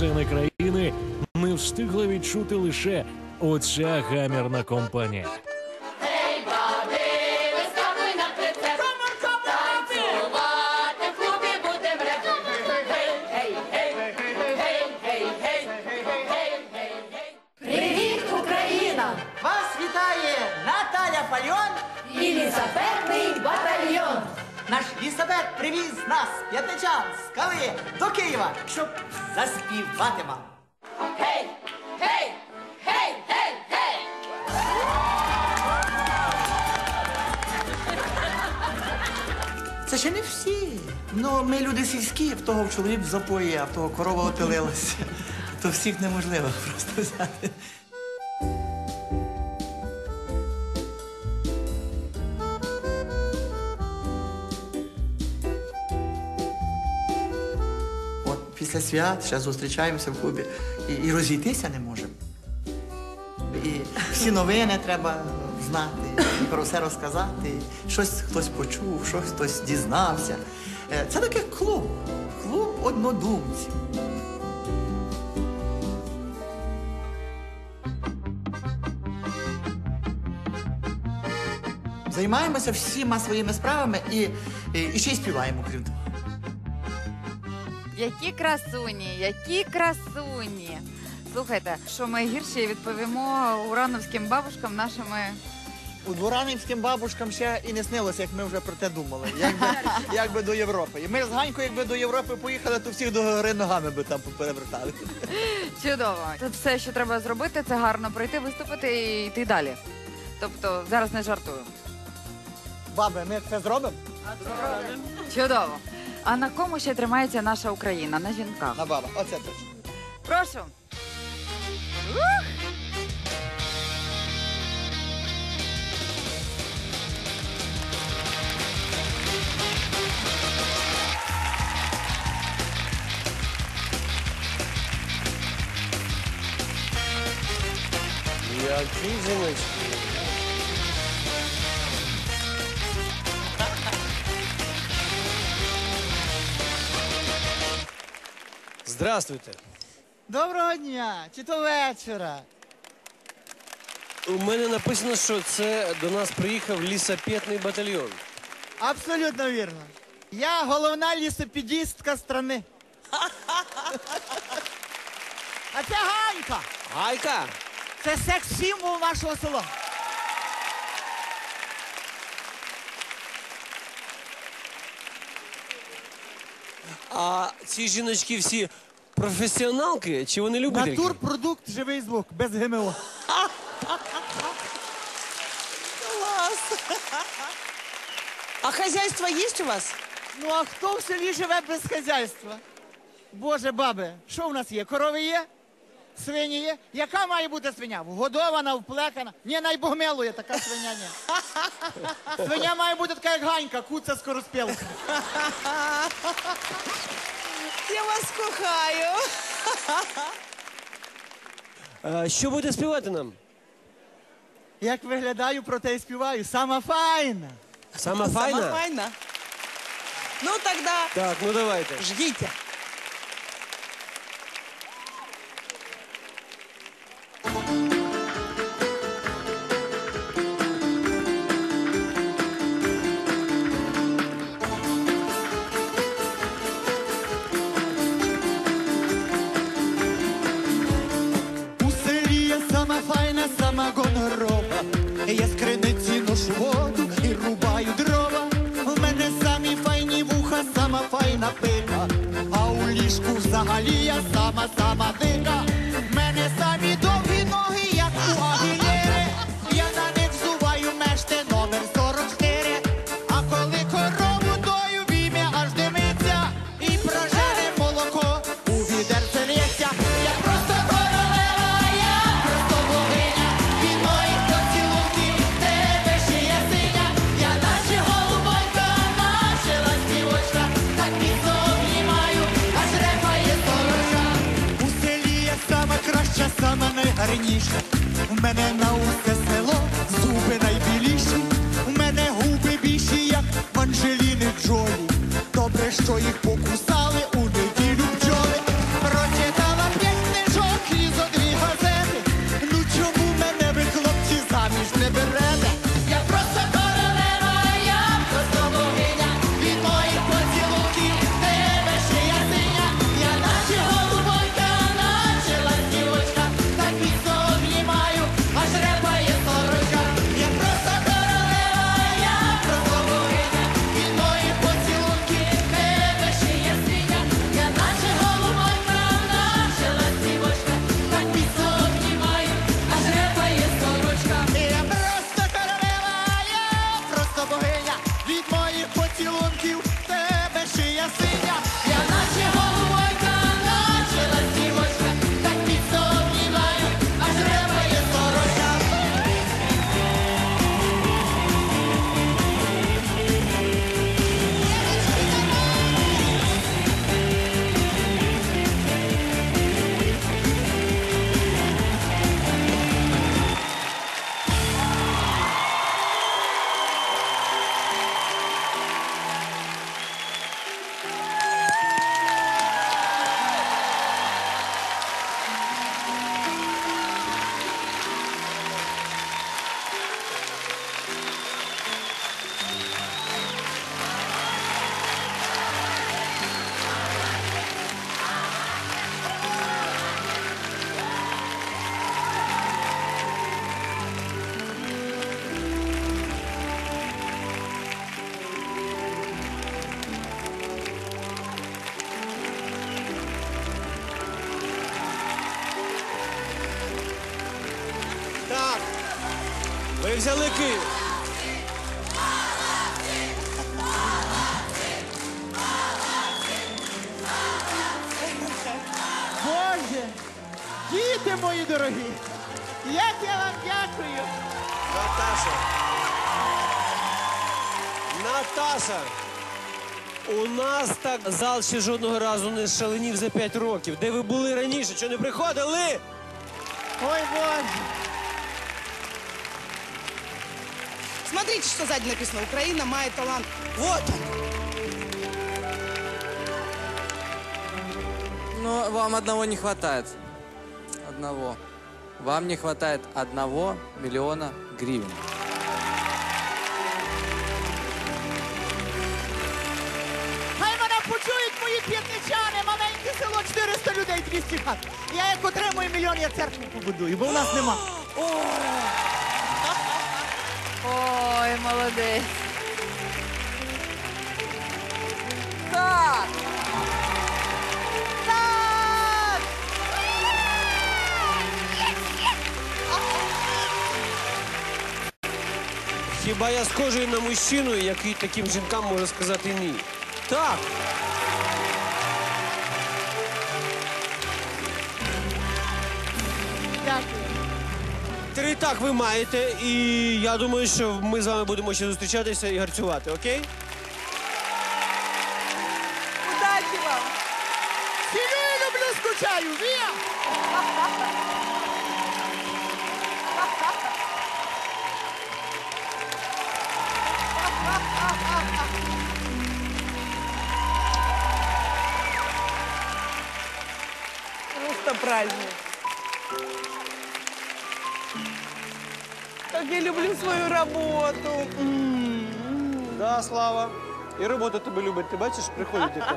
сцени країни не встигла відчути лише оця гамірна компанія. Вас вітає Наталя Фальон і лісоперний батальйон. Наш лісабет привіз нас, п'ятичан, з Кали до Києва, щоб заспівати вам. Гей, гей, гей, гей, гей. Це ще не всі. Ну, ми люди сільські, в того чоловік в запої, а в того корова отелилася. То всіх неможливо просто взяти. Після свят ще зустрічаємося в клубі і, і розійтися не можемо. І всі новини треба знати, і про все розказати. Щось хтось почув, щось хтось дізнався. Е, Це таке клуб, клуб однодумців. Займаємося всіма своїми справами і, і, і ще й співаємо, крім того. Які красуні, які красуні. Слухайте, що ми гірші відповімо урановським бабушкам нашими. У дворанівським бабушкам ще і не снилося, як ми вже про те думали. Якби, якби до Європи. І ми з Ганькою, якби до Європи поїхали, то всіх до гори ногами би там поперевертали. Чудово. Тут все, що треба зробити, це гарно пройти, виступити і йти далі. Тобто зараз не жартую. Баби, ми це зробимо? Чудово. А на кому ще тримається наша Україна? На жінках. На баба. Оце точно. Прошу. Які жіночки. Здравствуйте. Доброго дня! Чи то вечора? У мене написано, що це до нас приїхав лісапетний батальйон. Абсолютно вірно. Я головна лісопедістка страни. А це Ганька! Гайка! Це секс-символ нашого села. А ці жіночки всі професіоналки чи вони любительки? Натурпродукт живий звук, без ГМО. А хозяйство есть у вас? Ну а хто в селі живе без хазяйства? Боже, баби, що в нас є? Корови є? Свині є? Яка має бути свиня? Вгодована, вплекана? Ні, найбогмелує така свиня, ні. Свиня має бути така, як ганька, куца скороспілка. Я вас кохаю. А, що будете співати нам? Як виглядаю, про те і співаю. Сама файна. Сама Сама файна? файна. Ну тогда Так, ну давайте. ждите. queria essa maçã. Ви взяли Київ. Боже, діти мої дорогі, як я вам дякую. Наташа. Наташа. У нас так зал ще жодного разу не шаленів за 5 років. Де ви були раніше? Чого не приходили? Ой, Боже. Смотрите, что сзади написано. Украина мает талант. Вот он. Но вам одного не хватает. Одного. Вам не хватает одного миллиона гривен. Хай мене почують мої п'ятничани, маленьке село, 400 людей, 200 хат. Я як отримую мільйон, я церкву побудую, бо в нас нема. Ой, молодець. Так. Хіба я схожий на мужчину, який таким жінкам може сказати ні? Так. Три так ви маєте, і я думаю, що ми з вами будемо ще зустрічатися і гарцювати, окей? Удачи вам. Цілюю, люблю, скучаю, вія! Просто праздник. Как я люблю свою работу. Да, Слава. І роботу тебе любить. Ти бачиш, приходить яка.